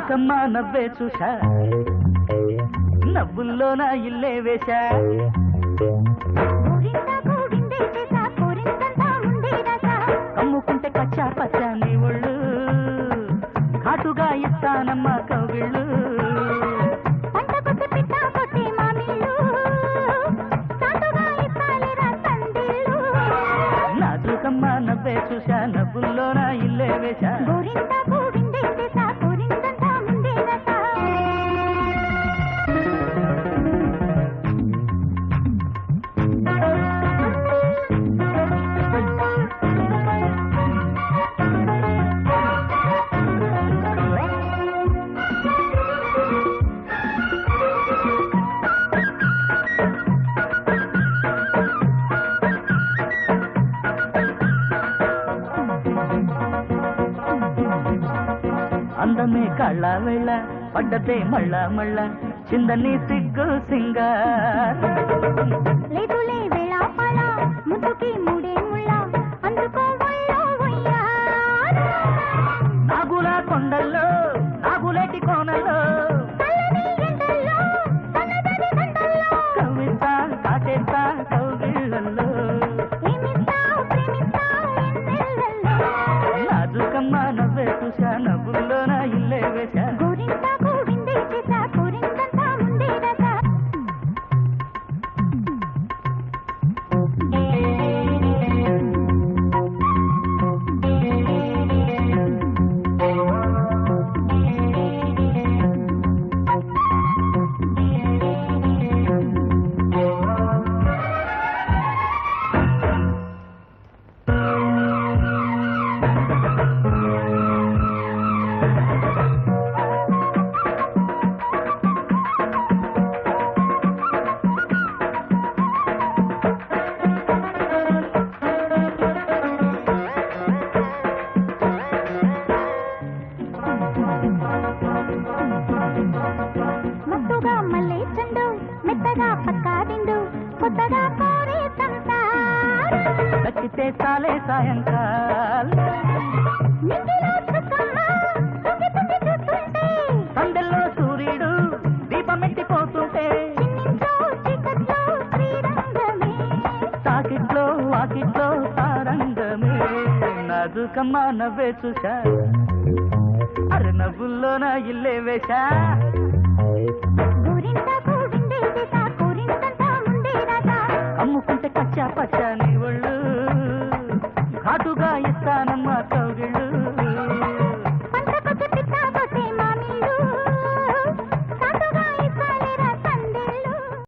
నాజుకమ్మ నవ్వే చూసా నవ్వుల్లో నా ఇల్లే వేశా. కమ్ముకుంటే కచ్చా పచ్చా నీ ఒళ్ళు. ఘాటుగా ఇస్తానమ్మ కవిళ్ళు. నవ్వే చూసా నవ్వుల్లో నా ఇల్లే వేశా. అందమే కళ్ళ వెళ్ళ పడ్డతే మళ్ళ మళ్ళ చిందని సిగ్గు సింగార్ మెత్తగా పక్కాదిండు కొత్తగా కోరే సంసారం దక్కితే చాలే సాయంకాలం. సందెల్లో సూర్యుడు చీకట్లో శ్రీరంగమే తాకిట్లో వాకిట్లో తారంగమే నాజుకమ్మ నవ్వే చూసా అరే నవ్వుల్లో నా ఇల్లే వేశా. నవ్వుకుంటే కచ్చా పచ్చానే